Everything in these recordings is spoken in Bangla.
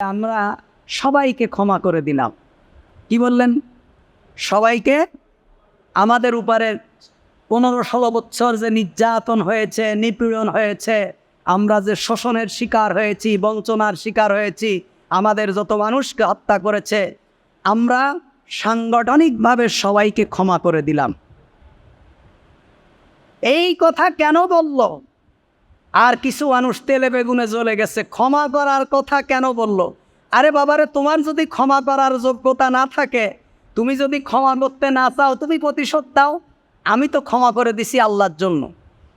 আমরা সবাইকে ক্ষমা করে দিলাম। কি বললেন? সবাইকে আমাদের উপরে পনেরো ষোলো বছর যে নির্যাতন হয়েছে, নিপীড়ন হয়েছে, আমরা যে শোষণের শিকার হয়েছি, বঞ্চনার শিকার হয়েছি, আমাদের যত মানুষকে হত্যা করেছে, আমরা সাংগঠনিকভাবে সবাইকে ক্ষমা করে দিলাম। এই কথা কেন বলল? আর কিছু মানুষ তেলে বেগুনে জ্বলে গেছে। ক্ষমা করার কথা কেন বলল? আরে বাবারে, তোমার যদি ক্ষমা করার যোগ্যতা না থাকে, তুমি যদি ক্ষমা করতে না চাও, তুমি প্রতিশোধ দাও। আমি তো ক্ষমা করে দিছি আল্লাহর জন্য।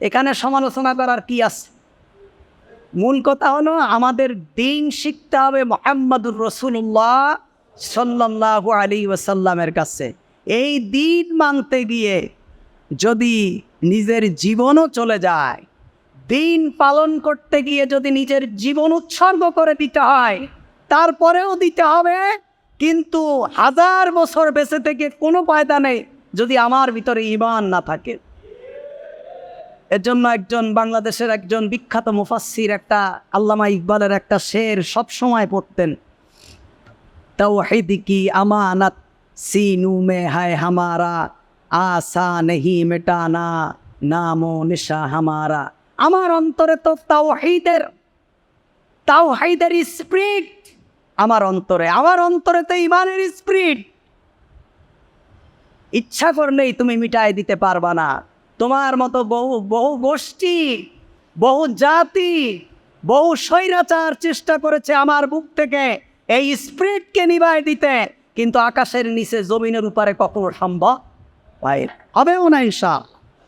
এখানে সমালোচনা করার কি আছে? মূল কথা হলো, আমাদের দিন শিখতে হবে মোহাম্মদুর রসুল্লাহ সাল্লাহ আলী ওয়াসাল্লামের কাছে। এই দিন মানতে গিয়ে যদি নিজের জীবনও চলে যায় দিন পালন করতে গিয়ে যদি নিজের জীবন উৎসর্গ করে দিতে হয়, তারপরেও দিতে হবে। কিন্তু হাজার বছর বেঁচে থেকে কোনো পায়দা নেই যদি আমার ভিতরে ইমান না থাকে। এর জন্য একজন বাংলাদেশের একজন বিখ্যাত মুফাসির একটা আল্লামা ইকবালের একটা শের সব সময় পড়তেন। তাও হেদিকি আমানাত, সিনু মে হায় হামারা আসা নেহি মেটানা, নামো নিশা হামারা। আমার অন্তরে তো তাও হাইদের তাও তাওহিদের স্প্রিট আমার অন্তরে আমার অন্তরে তো ইমানের স্প্রিট ইচ্ছা করলেই তুমি মিটাই দিতে পারবা না। তোমার মতো বহু বহু গোষ্ঠী, বহু জাতি, বহু স্বৈরাচার চেষ্টা করেছে আমার বুক থেকে এই স্প্রিটকে নিবাই দিতে, কিন্তু আকাশের নিচে জমিনের উপরে কখনো সম্ভব। হবেও না ইনশা